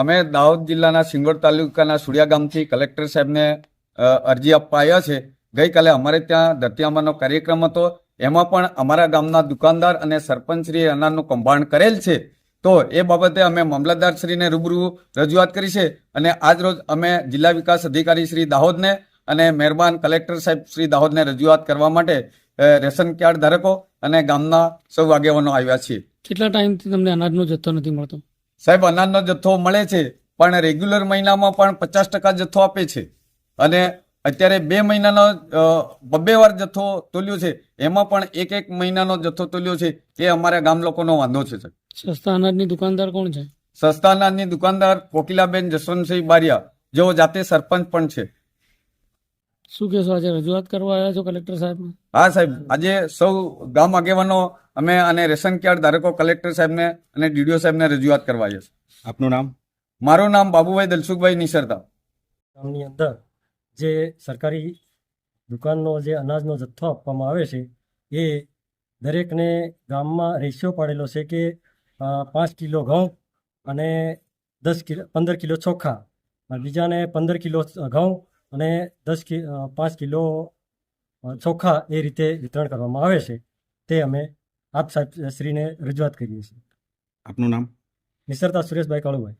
અમે દાહોદ જિલ્લાના સિંગોડ તાલુકાના સુડિયા ગામથી કલેક્ટર સાહેબને અરજી આપવા આવ્યા છે. ગઈકાલે અમારે ત્યાં દતિયામાનો કાર્યક્રમ હતો. એમાં પણ અમારા ગામના દુકાનદાર અને સરપંચશ્રીએ અનાજનું કૌભાંડ કરેલ છે. તો એ બાબતે અમે મામલતદારશ્રીને રૂબરૂ રજૂઆત કરી છે અને આજ રોજ અમે જિલ્લા વિકાસ અધિકારી શ્રી દાહોદને અને મહેરબાન કલેક્ટર સાહેબ શ્રી દાહોદને રજૂઆત કરવા માટે રેશન કાર્ડ ધારકો અને ગામના સૌ આગેવાનો આવ્યા છીએ. કેટલા ટાઈમથી તમને અનાજનો જથ્થો નથી મળતો? સાહેબ અનાજનો જથ્થો મળે છે પણ રેગ્યુલર મહિનામાં પણ પચાસ ટકા જથ્થો આપે છે. અને અત્યારે બે મહિનાનો બબ્બે વાર જથ્થો તોલ્યો છે એમાં પણ એક એક મહિનાનો જથ્થો તોલ્યો છે એ અમારા ગામ લોકોનો વાંધો છે સર સસ્તા અનાજની દુકાનદાર કોણ છે? સસ્તા અનાજની દુકાનદાર કોકિલાબેન જસવંતસિંહ બારિયા જેઓ જાતે સરપંચ પણ છે. શું કહેશો આજે રજૂઆત કરવા આવ્યા છો કલેક્ટર સાહેબ હા સાહેબ આજે સૌ ગામ આગેવાનો અમે અને રેશન કાર્ડ ધારકો કલેક્ટર સાહેબને અને ડીડીઓ સાહેબને રજૂઆત કરવા છે આપનું નામ? મારું નામ બાબુભાઈ દલસુખભાઈ નિસરતા. ગામની અંદર જે સરકારી દુકાનનો જે અનાજનો જથ્થો આપવામાં આવે છે એ દરેકને ગામમાં રેશિયો પાડેલો છે કે પાંચ કિલો ઘઉં અને દસ કિલો પંદર કિલો ચોખા બીજાને પંદર કિલો ઘઉં અને દસ કિ પાંચ કિલો ચોખા એ રીતે વિતરણ કરવામાં આવે છે. તે અમે આપ સાહેબ શ્રીને રજૂઆત કરીએ છીએ. આપનું નામ? નિસરતા સુરેશભાઈ કાળુભાઈ.